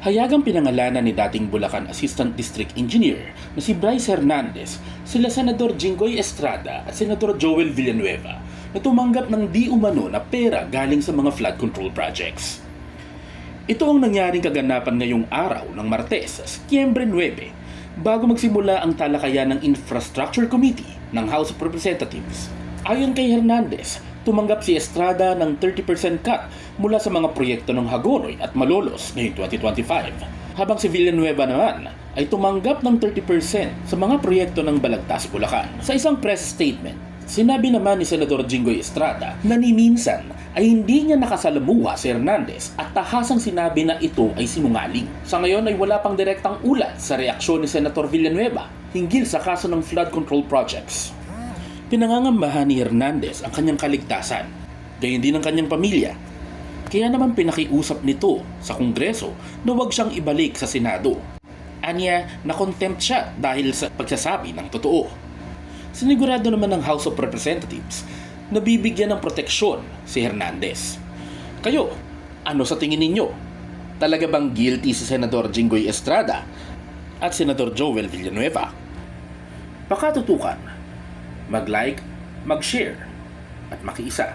Hayagang pinangalanan ni dating Bulacan Assistant District Engineer na si Bryce Hernandez, sila Senador Jinggoy Estrada at Senador Joel Villanueva na tumanggap ng di umano na pera galing sa mga flood control projects. Ito ang nangyaring kaganapan ngayong araw ng Martes, Setyembre 9, bago magsimula ang talakayan ng Infrastructure Committee ng House of Representatives. Ayon kay Hernandez, tumanggap si Estrada ng 30% cut mula sa mga proyekto ng Hagonoy at Malolos ngayong 2025. Habang si Villanueva naman ay tumanggap ng 30% sa mga proyekto ng Balagtas, Bulacan. Sa isang press statement, Sinabi naman ni Senador Jinggoy Estrada na ni minsan ay hindi niya nakasalamuha si Hernandez at tahasang sinabi na ito ay sinungaling. Sa ngayon ay wala pang direktang ulat sa reaksyon ni Senator Villanueva hinggil sa kaso ng flood control projects. Pinangangambahan ni Hernandez ang kanyang kaligtasan, gayon din ang kanyang pamilya. Kaya naman pinakiusap nito sa Kongreso na huwag siyang ibalik sa Senado. Anya na contempt siya dahil sa pagsasabi ng totoo. Sinigurado naman ng House of Representatives na bibigyan ng proteksyon si Hernandez. Kayo, ano sa tingin ninyo? Talaga bang guilty si Senador Jinggoy Estrada at Senador Joel Villanueva? Pakatutukan, mag-like, mag-share, at makiisa